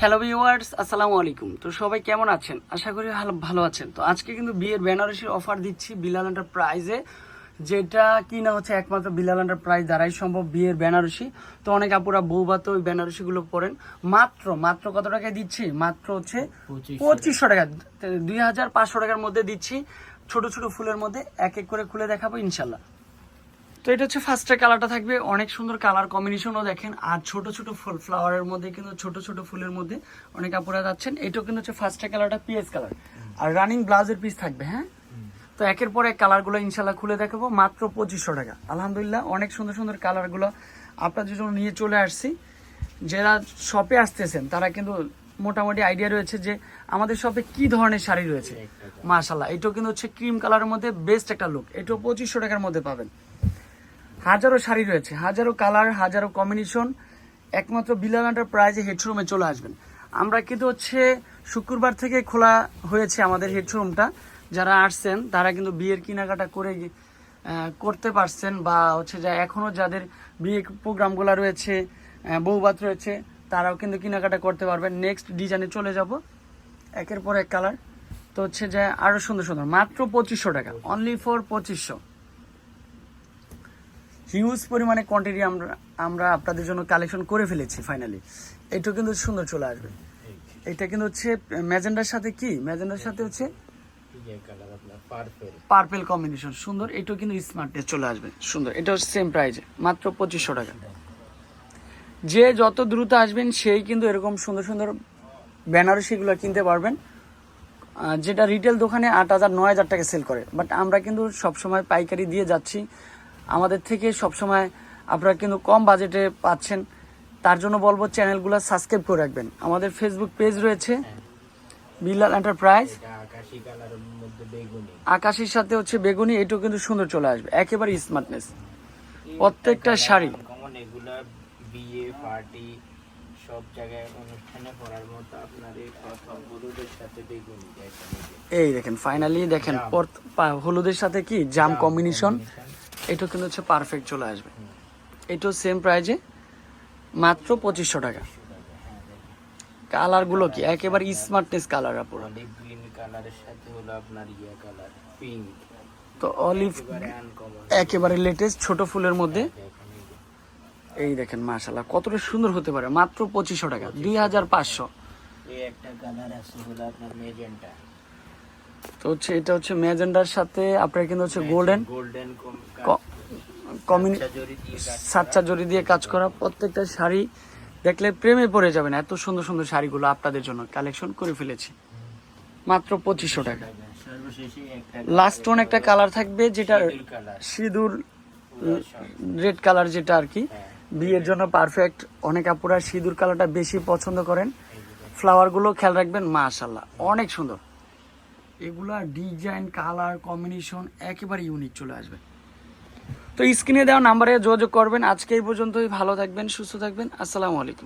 Hello viewers আসসালামু আলাইকুম। তো সবাই কেমন আছেন? আশা করি ভালো আছেন। তো আজকে কিন্তু বিয়ের বেনারসির অফার দিচ্ছি বিলাল প্রাইজে যেটা কি না হচ্ছে একমাত্র বিলাল প্রাইজ দ্বারাই সম্ভব বিয়ের বেনারসি। তো অনেক আপুরা বৌবা তো ওই বেনারসিগুলো পরেন। মাত্র মাত্র কত টাকায় দিচ্ছি? মাত্র হচ্ছে পঁচিশশো টাকা। দুই হাজার পাঁচশো টাকার মধ্যে দিচ্ছি। ছোট ছোট ফুলের মধ্যে এক এক করে খুলে দেখাবো ইনশাল্লাহ। তো এটা হচ্ছে ফার্স্টের কালারটা থাকবে। অনেক সুন্দর কালার কম্বিনেশনও দেখেন। আর ছোট ছোট ফুল ফ্লাওয়ারের মধ্যে কিন্তু ছোট ছোট ফুলের মধ্যে অনেক আপুরা যাচ্ছেন। এটাও কিন্তু হচ্ছে ফার্স্টের কালারটা পিএস কালার আর রানিং ব্লাউজের পিস থাকবে হ্যাঁ? তো একের পর এক কালারগুলো ইনশাল্লাহ খুলে দেখাবো। মাত্র পঁচিশশো টাকা। আলহামদুলিল্লাহ অনেক সুন্দর সুন্দর কালারগুলো আপনাদের জন্য নিয়ে চলে আসছি। যারা শপে আসতেছেন তারা কিন্তু মোটামুটি আইডিয়া রয়েছে যে আমাদের শপে কি ধরনের শাড়ি রয়েছে। মাশাল্লাহ এটাও কিন্তু হচ্ছে ক্রিম কালারের মধ্যে বেস্ট একটা লুক এটাও পঁচিশশো টাকার মধ্যে পাবেন। হাজারো শাড়ি রয়েছে, হাজারো কালার, হাজারো কম্বিনেশন একমাত্র বিলাল প্রাইজে হেডশোরুমে চলে আসবেন। আমরা কিন্তু হচ্ছে শুক্রবার থেকে খোলা হয়েছে আমাদের হেডশোরুমটা যারা আসছেন, তারা কিন্তু বিয়ের কেনাকাটা করে করতে পারছেন বা হচ্ছে যা এখনও যাদের বিয়ে প্রোগ্রামগুলো রয়েছে বৌভাত রয়েছে, তারাও কিন্তু কেনাকাটা করতে পারবেন। নেক্সট ডিজাইনে চলে যাব। একের পর এক কালার তো হচ্ছে যে আরও সুন্দর সুন্দর। মাত্র পঁচিশশো টাকা। অনলি ফর পঁচিশশো। হিউজ পরিমাণে কোয়ান্টিটি আমরা আমরা আপনাদের জন্য কালেকশন করে ফেলেছি ফাইনালি এটা কিন্তু সুন্দর চলে আসবে। এটা কিন্তু হচ্ছে, ম্যাজেন্ডার সাথে কি? ম্যাজেন্ডার সাথে হচ্ছে পার্পেল কম্বিনেশন সুন্দর, এটাও কিন্তু স্মার্টনেস চলে আসবে। সুন্দর এটাও সেম প্রাইজে মাত্র পঁচিশশো টাকা। যে যত দ্রুত আসবেন, সেই কিন্তু এরকম সুন্দর সুন্দর বেনারসিগুলো কিনতে পারবেন। যেটা রিটেল দোকানে আট হাজার, নয় হাজার টাকা সেল করে। বাট আমরা কিন্তু সবসময় পাইকারি দিয়ে যাচ্ছি। আমাদের থেকে সবসময় আপনারা কিন্তু কম বাজেটে পাচ্ছেন। তার জন্য বলব চ্যানেলগুলো সাবস্ক্রাইব করে রাখবেন। আমাদের ফেসবুক পেজ রয়েছে বিলাল এন্টারপ্রাইজ আকাশের সাথে হচ্ছে বেগুনি এটাও কিন্তু সুন্দর চলে আসবে একেবারে স্মার্টনেস প্রত্যেকটা শাড়ি। বিয়ে পার্টি সব জায়গায় অনুষ্ঠানে পরার মতো আপনার এই হলুদের সাথে বেগুনি দেখেন এই দেখেন ফাইনালি দেখেন হলুদের সাথে কি? জাম কম্বিনেশন এটা কিন্তু হচ্ছে পারফেক্ট চলে আসবে। এটাও সেম প্রাইজে মাত্র পঁচিশশো টাকা। কালারগুলো কি? একেবারে স্মার্টনেস কালার আপুরা অলিভ গ্রিন কালারের সাথে হলো আপনার ইয়ে কালার পিঙ্ক তো অলিভ একেবারে লেটেস্ট ছোট ফুলের মধ্যে। এই দেখেন মাশাল্লাহ কতটা সুন্দর হতে পারে। মাত্র পঁচিশশো টাকা দুই হাজার পাঁচশো। এই একটা কালার আছে হলো আপনার মেজেন্টা তো হচ্ছে এটা হচ্ছে ম্যাজেন্ডার সাথে আপনার কিন্তু হচ্ছে গোল্ডেন গোল্ডেন কমিউনি সাচ্চা জড়ি দিয়ে কাজ করা। প্রত্যেকটা শাড়ি দেখলে প্রেমে পড়ে যাবেন এত সুন্দর সুন্দর শাড়িগুলো আপনাদের জন্য। কালেকশন করে ফেলেছি। মাত্র পঁচিশশো টাকা। লাস্ট ওয়ান একটা কালার থাকবে যেটা সিঁদুর রেড কালার যেটা আর কি। বিয়ের জন্য পারফেক্ট অনেক আপুরা সিঁদুর কালারটা বেশি পছন্দ করেন। ফ্লাওয়ারগুলো খেয়াল রাখবেন মাশাল্লাহ অনেক সুন্দর। এগুলা ডিজাইন, কালার, কম্বিনেশন একেবারে ইউনিক চলে আসবে। তো স্ক্রিনে দেওয়া নাম্বারে যোগাযোগ করবেন। আজকে এই পর্যন্তই। ভালো থাকবেন, সুস্থ থাকবেন। আসসালামু আলাইকুম।